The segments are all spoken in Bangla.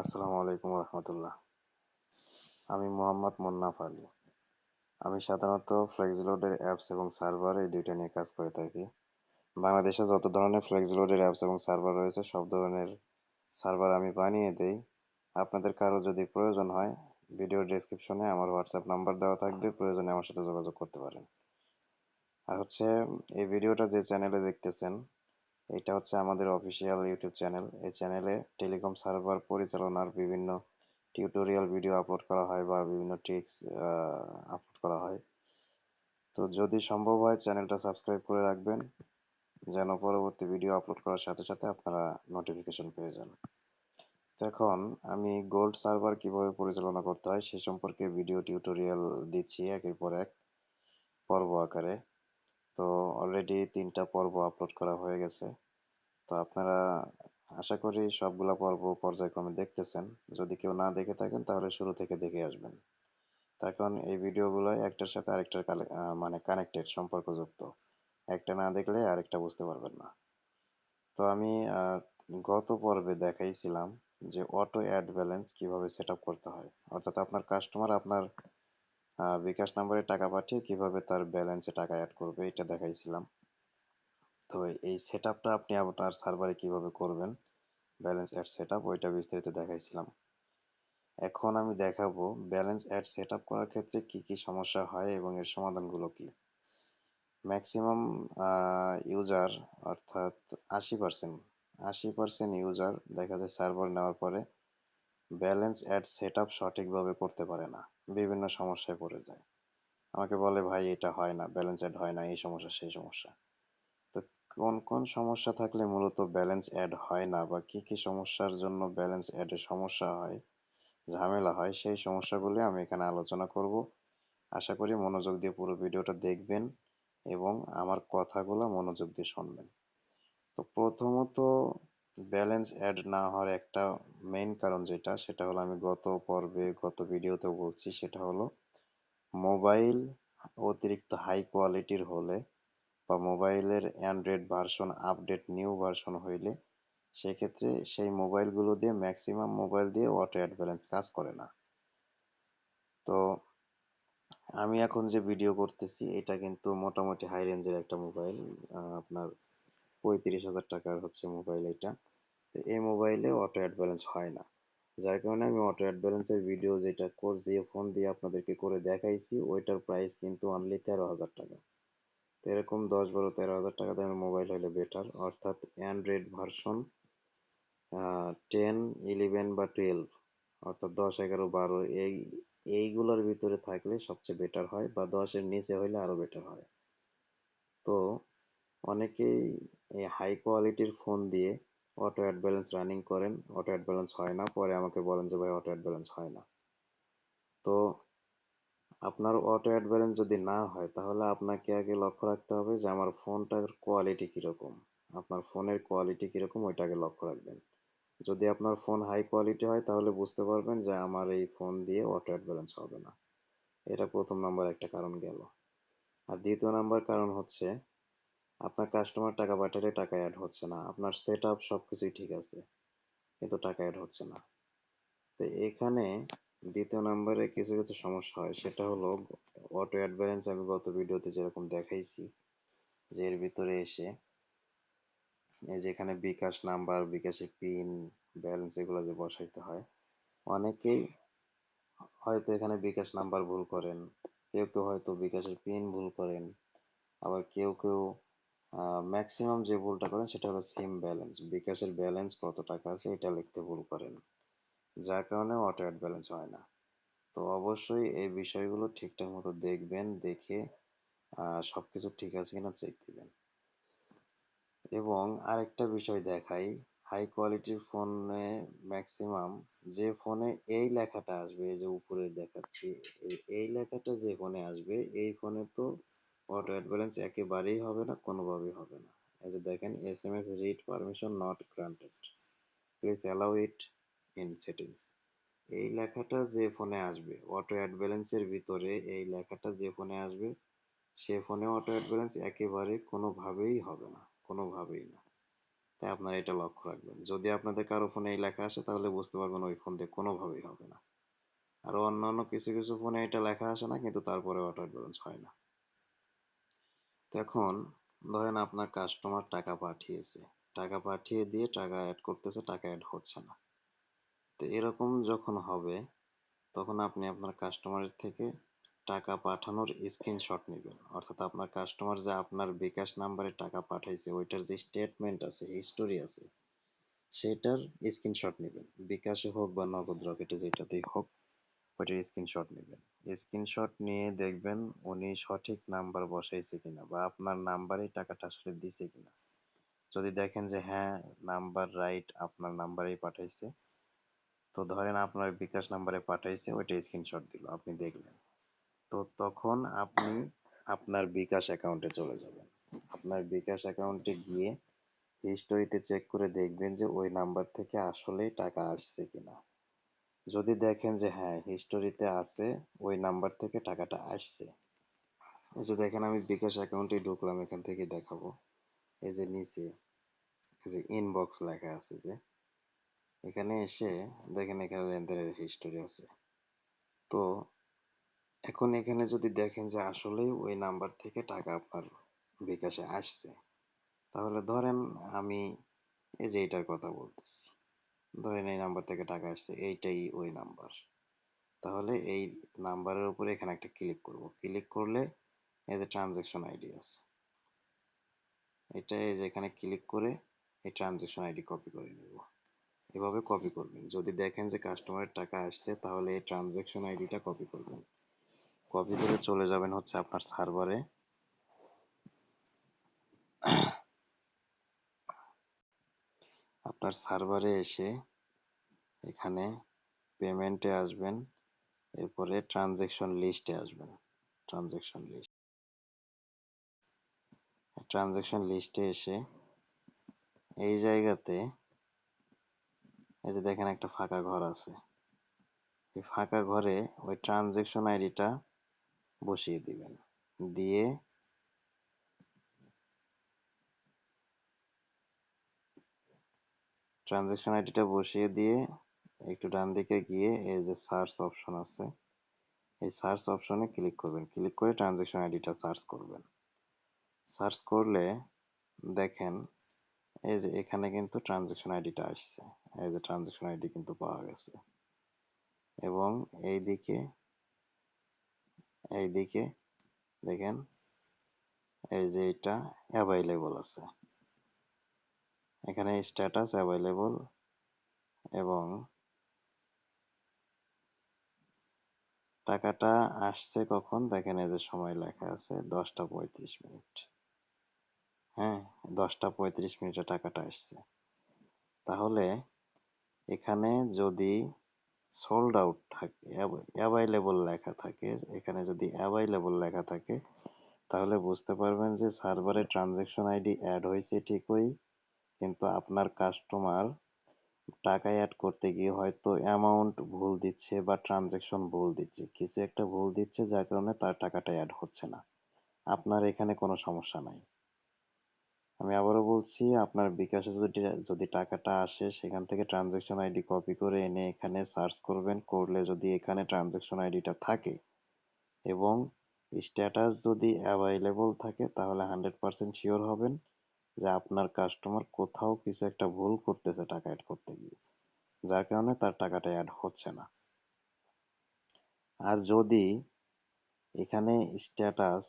আসসালামু আলাইকুম রহমতুল্লাহ। আমি মোহাম্মদ মুন্নাফ আলী। আমি সাধারণত ফ্লেক্সলোডের অ্যাপস এবং সার্ভার এই দুইটা নিয়ে কাজ করে থাকি। বাংলাদেশে যত ধরনের ফ্লেক্সলোডের অ্যাপস এবং সার্ভার রয়েছে, সব ধরনের সার্ভার আমি বানিয়ে দেই। আপনাদের কারও যদি প্রয়োজন হয়, ভিডিও ডেসক্রিপশনে আমার হোয়াটসঅ্যাপ নাম্বার দেওয়া থাকবে, প্রয়োজনে আমার সাথে যোগাযোগ করতে পারেন। আর হচ্ছে, এই ভিডিওটা যে চ্যানেলে দেখতেছেন এটা হচ্ছে আমাদের অফিসিয়াল ইউটিউব চ্যানেল এই চ্যানেলে টেলিকম সার্ভার পরিচালনার বিভিন্ন টিউটোরিয়াল ভিডিও আপলোড করা হয় বা বিভিন্ন ট্রিক্স আপলোড করা হয়। তো যদি সম্ভব হয় চ্যানেলটা সাবস্ক্রাইব করে রাখবেন, যেন পরবর্তী ভিডিও আপলোড করার সাথে সাথে আপনারা নোটিফিকেশন পেয়ে যান। এখন আমি গোল্ড সার্ভার কীভাবে পরিচালনা করতে হয়, সে সম্পর্কে ভিডিও টিউটোরিয়াল দিচ্ছি একের পর এক, পর্ব আকারে। তো অলরেডি তিনটা পর্ব আপলোড করা হয়ে গেছে। তো আপনারা আশা করি সবগুলা পর্ব পর্যায়ক্রমে দেখতেছেন। যদি কেউ না দেখে থাকেন, তাহলে শুরু থেকে দেখে আসবেন। তার কারণ এই ভিডিওগুলো একটার সাথে আরেকটার মানে কানেক্টেড সম্পর্কযুক্ত। একটা না দেখলে আরেকটা বুঝতে পারবেন না। তো আমি গত পর্বে দেখাইছিলাম যে অটো অ্যাড ব্যালেন্স কীভাবে সেট করতে হয়। অর্থাৎ আপনার কাস্টমার আপনার বিকাশ নাম্বারে টাকা পাঠিয়ে কীভাবে তার ব্যালেন্সে টাকা অ্যাড করবে, এটা দেখাইছিলাম। তো এই সেট আপনি আপনার সার্ভারে কীভাবে করবেন, ব্যালেন্স অ্যাড সেট ওইটা বিস্তারিত দেখাইছিলাম। এখন আমি দেখাবো ব্যালেন্স অ্যাড সেট করার ক্ষেত্রে কি কি সমস্যা হয় এবং এর সমাধানগুলো কি। ম্যাক্সিমাম ইউজার অর্থাৎ আশি পার্সেন্ট আশি পার্সেন্ট ইউজার দেখা যায় সার্ভার নেওয়ার পরে ব্যালেন্স অ্যাড সেট সঠিকভাবে করতে পারে না। বিভিন্ন সমস্যায় পড়ে যায়। আমাকে বলে, ভাই, এটা হয় না ব্যালেন্স অ্যাড হয় না, এই সমস্যা, সেই সমস্যা। তো কোন কোন সমস্যা থাকলে মূলত ব্যালেন্স অ্যাড হয় না বা কি কি সমস্যার জন্য ব্যালেন্স অ্যাডের সমস্যা হয়, ঝামেলা হয়, সেই সমস্যাগুলি আমি এখানে আলোচনা করব। আশা করি মনোযোগ দিয়ে পুরো ভিডিওটা দেখবেন এবং আমার কথাগুলো মনোযোগ দিয়ে শুনবেন। তো প্রথমত ব্যালেন্স অ্যাড না হওয়ার একটা মেইন কারণ যেটা, সেটা হলো আমি গত পর্বে, গত ভিডিওতে বলছি, সেটা হলো মোবাইল অতিরিক্ত হাই কোয়ালিটির হলে বা মোবাইলের android version update new version হইলে, সেক্ষেত্রে সেই মোবাইলগুলো দিয়ে ম্যাক্সিমাম মোবাইল দিয়ে অটো অ্যাড ব্যালেন্স কাজ করে না। তো আমি এখন যে ভিডিও করতেছি, এটা কিন্তু মোটামুটি হাই রেঞ্জের একটা মোবাইল আপনার পঁয়ত্রিশ হাজার টাকার হচ্ছে মোবাইল এটা। এই মোবাইলে অটো অ্যাড ব্যালেন্স হয় না। যার কারণে আমি অটো অ্যাড ব্যালেন্সের ভিডিও যেটা করছি ফোন দিয়ে আপনাদেরকে করে দেখাইছি, ওইটার প্রাইস কিন্তু অনলি তেরো হাজার টাকা। তো এরকম দশ বারো তেরো হাজার টাকা দামের মোবাইল হলে বেটার অর্থাৎ অ্যান্ড্রয়েড ভার্সন টেন ইলেভেন বা টুয়েলভ অর্থাৎ দশ, এগারো, বারো, এই, এইগুলোর ভিতরে থাকলে সবচেয়ে বেটার হয় বা দশের নিচে হইলে আরও বেটার হয়। তো অনেকেই এই হাই কোয়ালিটির ফোন দিয়ে অটো অ্যাড ব্যালেন্স রানিং করেন অটো অ্যাড ব্যালেন্স হয় না। পরে আমাকে বলেন যে, ভাই অটো অ্যাড ব্যালেন্স হয় না। তো আপনার অটো অ্যাড ব্যালেন্স যদি না হয়, তাহলে আপনাকে আগে লক্ষ্য রাখতে হবে যে, আমার ফোনটার কোয়ালিটি কীরকম। আপনার ফোনের কোয়ালিটি কীরকম ওইটা আগে লক্ষ্য রাখবেন। যদি আপনার ফোন হাই কোয়ালিটি হয়, তাহলে বুঝতে পারবেন যে, আমার এই ফোন দিয়ে অটো অ্যাড ব্যালেন্স হবে না। এটা প্রথম নাম্বার একটা কারণ গেল। আর দ্বিতীয় নাম্বার কারণ হচ্ছে আপনার কাস্টমার টাকা পাঠালে টাকা অ্যাড হচ্ছে না। আপনার সেট আপ সব কিছুই ঠিক আছে, কিন্তু টাকা অ্যাড হচ্ছে না। তো এখানে দ্বিতীয় নাম্বারে কিছু কিছু সমস্যা হয়। সেটা হলো অটো অ্যাড ব্যালেন্স আমি গত ভিডিওতে যেরকম দেখাইছি, যে এর ভিতরে এসে এই যেখানে বিকাশ নাম্বার বিকাশের পিন ব্যালেন্স এগুলো যে বসাইতে হয়, অনেকেই হয়তো এখানে বিকাশ নাম্বার ভুল করেন, কেউ কেউ হয়তো বিকাশের পিন ভুল করেন, আবার কেউ কেউ ম্যাক্সিমাম যে ভুলটা করেন সেটা হলো সিম ব্যালেন্স বিকাশের ব্যালেন্স কত টাকা আছে এটা লিখতে ভুল করেন। যার কারণে অটো অ্যাড ব্যালেন্স হয় না। তো অবশ্যই এই বিষয়গুলো ঠিকঠাক মতো দেখবেন, দেখে সবকিছু ঠিক আছে কিনা চেক দিবেন। এবং আরেকটা বিষয় দেখাই হাই কোয়ালিটির ফোনে ম্যাক্সিমাম যে ফোনে এই লেখাটা আসবে, এই যে উপরে দেখাচ্ছি, এই লেখাটা যে ফোনে আসবে, এই ফোনে তো অটো অ্যাড ব্যালেন্স একেবারেই হবে না, কোনোভাবেই হবে না। এই যে দেখেন S M S read permission not granted please allow it in settings এই লেখাটা যে ফোনে আসবে অটো অ্যাড ব্যালেন্সের ভিতরে এই লেখাটা যে ফোনে আসবে, সে ফোনে অটো অ্যাড ব্যালেন্স একেবারে কোনোভাবেই হবে না, কোনোভাবেই না। তাই আপনারা এটা লক্ষ্য রাখবেন। যদি আপনাদের কারও ফোনে এই লেখা আসে, তাহলে বুঝতে পারবেন ওই ফোন দিয়ে কোনোভাবেই হবে না। আর অন্যান্য কিছু কিছু ফোনে এটা লেখা আসে না, কিন্তু তারপরে অটো ব্যালেন্স হয় না। এখন ধরেন আপনার কাস্টমার টাকা পাঠিয়েছে। টাকা পাঠিয়ে দিয়ে টাকা অ্যাড করতেছে, টাকা অ্যাড হচ্ছে না। তো এরকম যখন হবে, তখন আপনি আপনার কাস্টমারের থেকে টাকা পাঠানোর স্ক্রিনশট নেবেন। অর্থাৎ আপনার কাস্টমার যে আপনার বিকাশ নাম্বারে টাকা পাঠাইছে, ওইটার যে স্টেটমেন্ট আছে হিস্টোরি আছে, সেটার স্ক্রিনশট নেবেন। বিকাশে হোক বা নগদ রকেটে যেটাতেই হোক ওইটার স্ক্রিনশট নেবেন। স্ক্রিনশট নিয়ে দেখবেন উনি সঠিক নাম্বার বসাইছে কিনা বা আপনার নাম্বারে টাকাটা আসলে দিছে কিনা। যদি দেখেন যে হ্যাঁ নাম্বার রাইট আপনার নাম্বারেই পাঠাইছে, তো ধরেন আপনার বিকাশ নাম্বারে পাঠাইছে, ওইটা স্ক্রিনশট দিল, আপনি দেখলেন। তো তখন আপনি আপনার বিকাশ অ্যাকাউন্টে চলে যাবেন। আপনার বিকাশ অ্যাকাউন্টে গিয়ে হিস্টোরিতে চেক করে দেখবেন যে ওই নাম্বার থেকে আসলেই টাকা আসছে কিনা। যদি দেখেন যে হ্যাঁ হিস্টোরিতে আছে, ওই নাম্বার থেকে টাকাটা আসছে। এই যে দেখেন, আমি বিকাশ অ্যাকাউন্টে ঢুকলাম, এখান থেকে দেখাবো। এই যে নিচে, এই যে ইনবক্স লেখা আছে যে, এখানে এসে দেখেন, এখানে লেনদেনের হিস্টোরি আছে। তো, এখন এখানে যদি দেখেন যে, আসলেই ওই নাম্বার থেকে টাকা আপনার বিকাশে আসছে, তাহলে ধরেন আমি এই যে এইটার কথা বলতেছি। ধরেন এই নাম্বার থেকে টাকা আসছে, এইটাই ওই নাম্বার তাহলে এই নাম্বারের উপরে এখানে একটা ক্লিক করব। ক্লিক করলে এই যে ট্রানজ্যাকশন আইডি আছে। এটা এই যে এখানে ক্লিক করে এই ট্রানজ্যাকশন আইডি কপি করে নেব। এভাবে কপি করবেন। যদি দেখেন যে কাস্টমারের টাকা আসছে, তাহলে এই ট্রানজ্যাকশন আইডিটা কপি করবেন। কপি করে চলে যাবেন হচ্ছে আপনার সার্ভারে আপনার সার্ভারে এসে এখানে পেমেন্টে আসবেন, এরপরে ট্রানজ্যাকশন লিস্টে আসবেন ট্রানজ্যাকশন লিস্ট ট্রানজ্যাকশন লিস্টে এসে এই জায়গাতে এই যে দেখেন একটা ফাঁকা ঘর আছে, এই ফাঁকা ঘরে ওই ট্রানজ্যাকশন আইডিটা বসিয়ে দিবেন। দিয়ে ট্রানজ্যাকশন আইডিটা বসিয়ে দিয়ে একটু ডান দিকে গিয়ে এই যে সার্চ অপশন আছে, এই সার্চ অপশনে ক্লিক করবেন। ক্লিক করে ট্রানজ্যাকশন আইডিটা সার্চ করবেন। সার্চ করলে দেখেন এই যে এখানে কিন্তু ট্রানজ্যাকশন আইডিটা আসছে, এই যে ট্রানজ্যাকশন আইডি কিন্তু পাওয়া গেছে। এবং এই দিকে এই দিকে দেখেন এই যে এটা অ্যাভাইলেবল আছে। এখানে স্ট্যাটাস অ্যাভাইলেবল এবং টাকাটা আসছে কখন? দেখেন এই যে সময় লেখা আছে দশটা পঁয়ত্রিশ মিনিট। হ্যাঁ দশটা পঁয়ত্রিশ মিনিটে টাকাটা আসছে। তাহলে এখানে যদি সোল্ড আউট থাকে অ্যাভাইলেবল লেখা থাকে, এখানে যদি অ্যাভাইলেবল লেখা থাকে, তাহলে বুঝতে পারবেন যে সার্ভারে ট্রানজ্যাকশন আইডি অ্যাড হয়েছে ঠিকই। কিন্তু আপনার কাস্টমার টাকা অ্যাড করতে গিয়ে হয়তো অ্যামাউন্ট ভুল দিচ্ছে বা ট্রানজ্যাকশন ভুল দিচ্ছে। কিছু একটা ভুল দিচ্ছে, যার কারণে তার টাকাটা অ্যাড হচ্ছে না। আপনার এখানে কোনো সমস্যা নাই। আমি আবারও বলছি, আপনার বিকাশে যদি যদি টাকাটা আসে, সেখান থেকে ট্রানজ্যাকশন আইডি কপি করে এনে এখানে সার্চ করবেন। করলে যদি এখানে ট্রানজ্যাকশন আইডিটা থাকে এবং স্ট্যাটাস যদি অ্যাভাইলেবল থাকে, তাহলে হান্ড্রেড পার্সেন্ট শিওর হবেন। যে আপনার কাস্টমার কোথাও কিছু একটা ভুল করতেছে টাকা অ্যাড করতে গিয়ে, যার কারণে তার টাকাটা অ্যাড হচ্ছে না। আর যদি এখানে স্ট্যাটাস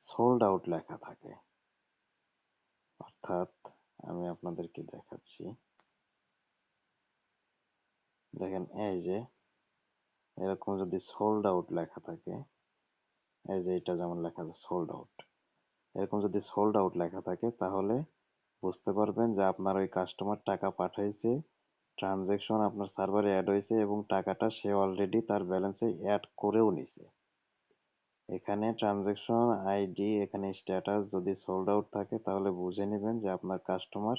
সোল্ড আউট লেখা থাকে, অর্থাৎ আমি আপনাদেরকে দেখাচ্ছি। দেখেন, এই যে এরকম যদি সোল্ড আউট লেখা থাকে, এই যে এটা যেমন লেখা আছে সোল্ড আউট এরকম যদি সোল্ড আউট লেখা থাকে, তাহলে বুঝতে পারবেন যে আপনার ওই কাস্টমার টাকা পাঠাইছে ট্রানজ্যাকশন আপনার সার্ভারে অ্যাড হয়েছে এবং টাকাটা সে অলরেডি তার ব্যালেন্সে অ্যাড করেও নিছে। এখানে ট্রানজ্যাকশন আইডি এখানে স্ট্যাটাস যদি সোল্ড আউট থাকে, তাহলে বুঝে নেবেন যে আপনার কাস্টমার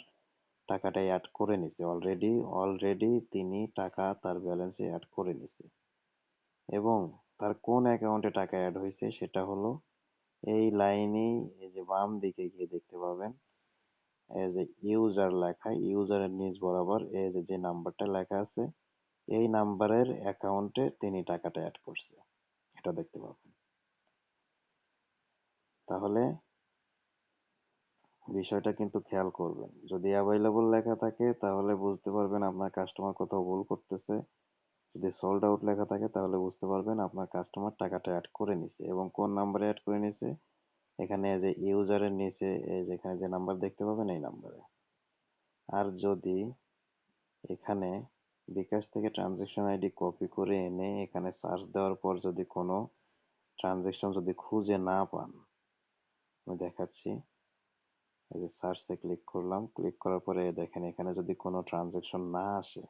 টাকাটা অ্যাড করে নিছে। অলরেডি অলরেডি তিনি টাকা তার ব্যালেন্সে অ্যাড করে নিছে। এবং তার কোন অ্যাকাউন্টে টাকা অ্যাড হয়েছে সেটা হলো এই লাইনেই এই যে বাম দিকে গিয়ে দেখতে পাবেন, এই যে ইউজার লেখা ইউজারের নিচ বরাবর এই যে যে নাম্বারটা লেখা আছে, এই নাম্বারের অ্যাকাউন্টে তিনি টাকাটা অ্যাড করছে। এটা দেখতে পাবেন। তাহলে বিষয়টা কিন্তু খেয়াল করবেন। যদি অ্যাভেলেবল লেখা থাকে, তাহলে বুঝতে পারবেন আপনার কাস্টমার কোথাও ভুল করতেছে। যদি সোল্ড আউট লেখা থাকে তাহলে বুঝতে পারবেন আপনার কাস্টমার টাকাটা অ্যাড করে নিছে এবং কোন নাম্বারে অ্যাড করে নিছে? এখানে যে ইউজারের নিচে, এই যে নাম্বার দেখতে পাবেন এই নাম্বারে আর যদি এখানে বিকাশ থেকে ট্রানজেকশন আইডি কপি করে এনে এখানে সার্চ দেওয়ার পর যদি কোনো ট্রানজেকশন যদি খুঁজে না পান, আমি দেখাচ্ছি। এই যে সার্চে ক্লিক করলাম ক্লিক করার পরে দেখেন এখানে যদি কোনো ট্রানজেকশন না আসে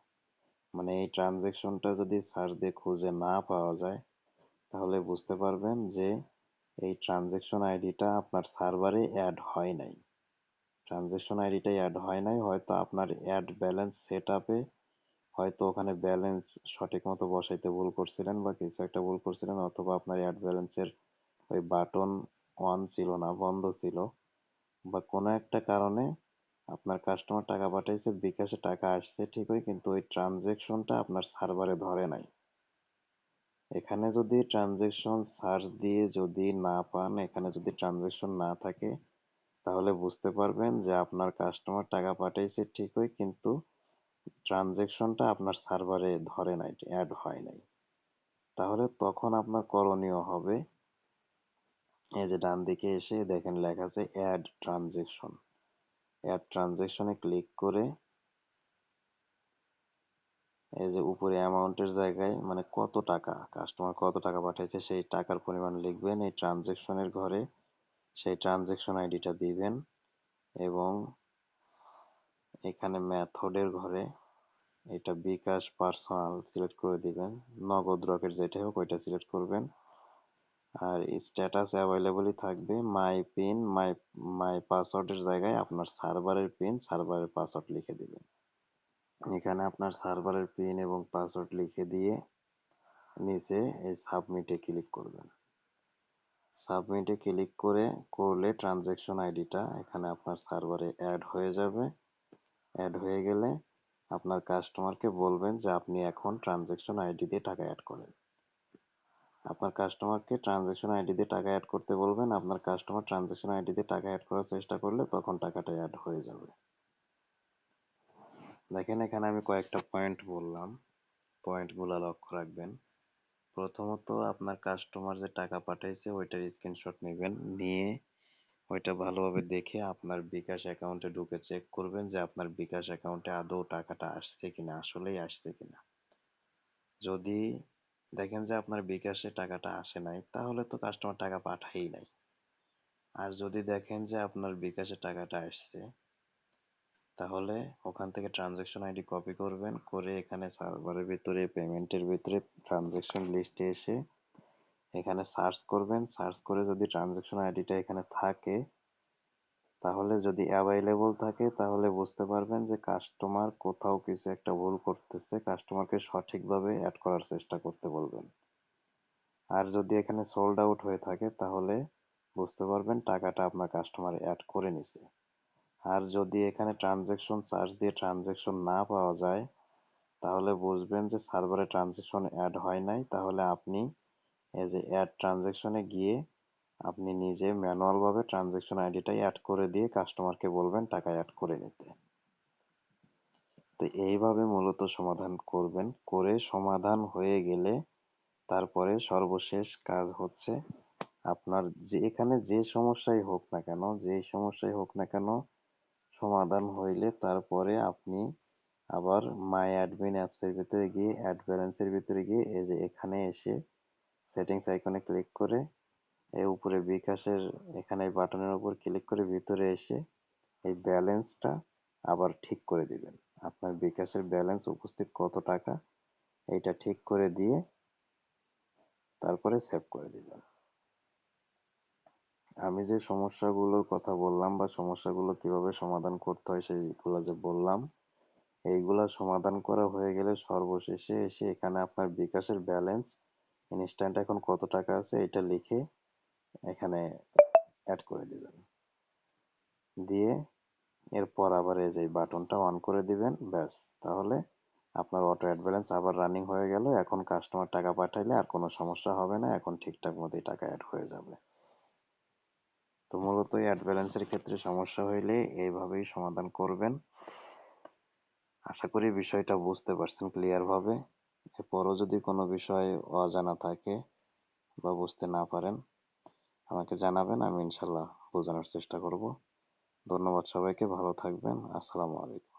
মানে এই ট্রানজেকশনটা যদি সার্চ দিয়ে খুঁজে না পাওয়া যায়, তাহলে বুঝতে পারবেন যে এই ট্রানজেকশন আইডিটা আপনার সার্ভারে অ্যাড হয় নাই। ট্রানজেকশন আইডিটাই অ্যাড হয় নাই, হয়তো আপনার অ্যাড ব্যালেন্স সেট আপে হয়তো ওখানে ব্যালেন্স সঠিক মতো বসাইতে ভুল করছিলেন বা কিছু একটা ভুল করছিলেন, অথবা আপনার অ্যাড ব্যালেন্সের ওই বাটন অন ছিল না, বন্ধ ছিল, বা কোনো একটা কারণে আপনার কাস্টমার টাকা পাঠাইছে, বিকাশে টাকা আসছে ঠিকই, কিন্তু ওই ট্রানজেকশনটা আপনার সার্ভারে ধরে নাই। এখানে যদি ট্রানজেকশন সার্চ দিয়ে যদি না পান, এখানে যদি ট্রানজেকশন না থাকে, তাহলে বুঝতে পারবেন যে আপনার কাস্টমার টাকা পাঠাইছে ঠিকই, কিন্তু ট্রানজেকশনটা আপনার সার্ভারে ধরে নাই অ্যাড হয় নাই। তাহলে তখন আপনার করণীয় হবে, এই যে ডান দিকে এসে দেখেন লেখা আছে অ্যাড ট্রানজেকশন অ্যাড ট্রানজেকশনে ক্লিক করে এই যে উপরে অ্যামাউন্টের জায়গায় মানে কত টাকা কাস্টমার কত টাকা পাঠিয়েছে সেই টাকার পরিমাণ লিখবেন। এই ট্রানজেকশনের ঘরে সেই ট্রানজেকশন আইডিটা দিবেন এবং এখানে মেথডের ঘরে এটা বিকাশ পার্সোনাল সিলেক্ট করে দিবেন। নগদ রকেট যেটাই হোক ওইটা সিলেক্ট করবেন। আর স্ট্যাটাস অ্যাভেলেবলই থাকবে মাই পিন মাই মাই পাসওয়ার্ডের জায়গায় আপনার সার্ভারের পিন সার্ভারের পাসওয়ার্ড লিখে দিবেন এখানে আপনার সার্ভারের পিন এবং পাসওয়ার্ড লিখে দিয়ে নিচে এই সাবমিটে ক্লিক করবেন। সাবমিটে ক্লিক করে, করলে ট্রানজ্যাকশন আইডিটা এখানে আপনার সার্ভারে অ্যাড হয়ে যাবে। অ্যাড হয়ে গেলে আপনার কাস্টমারকে বলবেন যে আপনি এখন ট্রানজ্যাকশন আইডি দিয়ে টাকা অ্যাড করেন। আপনার কাস্টমারকে ট্রানজ্যাকশন আইডি দিয়ে টাকা অ্যাড করতে বলবেন, আপনার কাস্টমার ট্রানজ্যাকশন আইডি দিয়ে টাকা অ্যাড করার চেষ্টা করলে তখন টাকাটা অ্যাড হয়ে যাবে। দেখেন, এখানে আমি কয়েকটা পয়েন্ট বললাম। পয়েন্টগুলো লক্ষ্য রাখবেন। প্রথমত, আপনার কাস্টমার যে টাকা পাঠাইছে, ওইটার স্ক্রিনশট নেবেন। নিয়ে ওইটা ভালোভাবে দেখে আপনার বিকাশ অ্যাকাউন্টে ঢুকে চেক করবেন যে আপনার বিকাশ অ্যাকাউন্টে আদৌ টাকাটা আসছে কিনা, আসলেই আসছে কিনা। যদি দেখেন যে আপনার বিকাশে টাকাটা আসে নাই, তাহলে তো কাস্টমার টাকা পাঠাই নাই। আর যদি দেখেন যে আপনার বিকাশে টাকাটা আসছে, তাহলে ওখান থেকে ট্রানজ্যাকশন আইডি কপি করবেন, করে এখানে সার্ভারের ভিতরে পেমেন্টের ভিতরে ট্রানজ্যাকশন লিস্টে এসে এখানে সার্চ করবেন। সার্চ করে যদি ট্রানজ্যাকশন আইডিটা এখানে থাকে তাহলে যদি অ্যাভেলেবল থাকে, তাহলে বুঝতে পারবেন যে কাস্টমার কোথাও কিছু একটা ভুল করতেছে কাস্টমারকে সঠিকভাবে অ্যাড করার চেষ্টা করতে বলবেন। আর যদি এখানে সোল্ড আউট হয়ে থাকে, তাহলে বুঝতে পারবেন টাকাটা আপনার কাস্টমার অ্যাড করে নিছে। আর যদি এখানে ট্রানজ্যাকশন সার্চ দিয়ে ট্রানজ্যাকশন না পাওয়া যায়, তাহলে বুঝবেন যে সার্ভারে ট্রানজ্যাকশন অ্যাড হয় নাই, তাহলে আপনি এই যে অ্যাড ট্রানজ্যাকশনে গিয়ে আপনি নিজে ম্যানুয়ালভাবে ট্রানজ্যাকশন আইডিটাই অ্যাড করে দিয়ে কাস্টমারকে বলবেন টাকা অ্যাড করে নিতে। তো এইভাবে মূলত সমাধান করবেন। করে সমাধান হয়ে গেলে তারপরে সর্বশেষ কাজ হচ্ছে আপনার যে এখানে যে সমস্যাই হোক না কেন, যে সমস্যাই হোক না কেন সমাধান হইলে তারপরে আপনি আবার মাই অ্যাডমিন অ্যাপসের ভিতরে গিয়ে অ্যাড ব্যালেন্সের ভিতরে গিয়ে এই যে এখানে এসে সেটিংস আইকনে ক্লিক করে এই উপরে বিকাশের এখানে বাটনের উপর ক্লিক করে ভিতরে এসে এই ব্যালেন্সটা আবার ঠিক করে দিবেন। আপনার বিকাশের ব্যালেন্স উপস্থিত কত টাকা, এইটা ঠিক করে দিয়ে তারপরে সেভ করে দিবেন। আমি যে সমস্যাগুলোর কথা বললাম বা সমস্যাগুলো কীভাবে সমাধান করতে হয় সেইগুলো যে বললাম, এইগুলা সমাধান করা হয়ে গেলে সর্বশেষে এসে এখানে আপনার বিকাশের ব্যালেন্স ইনস্ট্যান্ট এখন কত টাকা আছে এটা লিখে এখানে অ্যাড করে দিবেন। দিয়ে এরপর আবার এই যে বাটনটা অন করে দিবেন, ব্যাস। তাহলে আপনার অটো অ্যাড ব্যালেন্স আবার রানিং হয়ে গেল। এখন কাস্টমার টাকা পাঠাইলে আর কোনো সমস্যা হবে না, এখন ঠিকঠাক মতোই টাকা অ্যাড হয়ে যাবে। তো মূলত অ্যাড ব্যালেন্সের ক্ষেত্রে সমস্যা হইলে এইভাবেই সমাধান করবেন। আশা করি বিষয়টা বুঝতে পারছেন ক্লিয়ার ভাবে। এরপরও যদি কোনো বিষয় অজানা থাকে বা বুঝতে না পারেন আমাকে জানাবেন আমি ইনশাল্লাহ বোঝানোর চেষ্টা করব। ধন্যবাদ সবাইকে ভালো থাকবেন আসসালামু আলাইকুম।